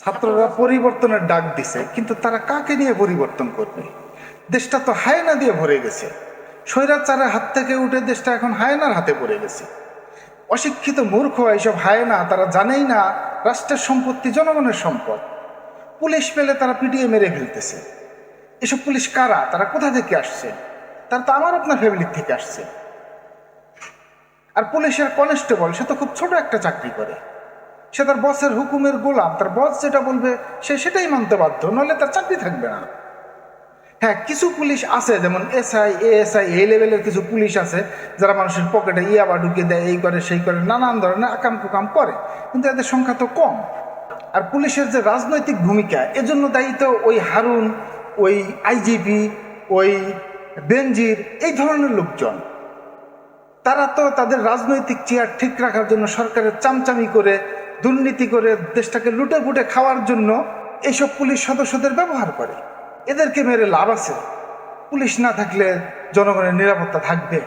ছাত্ররা পরিবর্তনের ডাক দিছে, কিন্তু তারা কাকে নিয়ে পরিবর্তন করবে? দেশটা তো হায়না দিয়ে ভরে গেছে। স্বৈরাচারের হাত থেকে উঠে দেশটা এখন হায়নার হাতে পড়ে গেছে। অশিক্ষিত মূর্খ এইসব হায়না, তারা জানেই না রাষ্ট্রের সম্পত্তি, জনগণের সম্পদ। পুলিশ পেলে তারা পিটিয়ে মেরে ফেলতেছে। এসব পুলিশ কারা? তারা কোথা থেকে আসছে? তারা তো আমার আপনার ফ্যামিলির থেকে আসছে। আর পুলিশের কনস্টেবল সে তো খুব ছোট একটা চাকরি করে। সে তার বসের হুকুমের গোলাম, তার বস যেটা বলবে সে সেটাই মানতে বাধ্য, নইলে তার চাকরি থাকবে না। হ্যাঁ কিছু পুলিশ আছে, যেমন এসআই এএসআই এই লেভেলের কিছু পুলিশ আছে, যারা মানুষের পকেটে ইয়াবা ঢুকিয়ে দেয়, এই করে, সেই করে, নানান ধরনের আকাম কুকাম করে, কিন্তু এদের সংখ্যা তো কম। আর পুলিশের যে রাজনৈতিক ভূমিকা, এজন্য দায়ী তো ওই হারুন, ওই আইজিপি ওই বেনজির, এই ধরনের লোকজন। তারা তো তাদের রাজনৈতিক চেয়ার ঠিক রাখার জন্য সরকারের চামচামি করে দুর্নীতি করে দেশটাকে লুটে ফুটে খাওয়ার জন্য এইসব পুলিশ সদস্যদের ব্যবহার করে। এদেরকে মেরে লাভ আছে। পুলিশ না থাকলে জনগণের নিরাপত্তা থাকবে।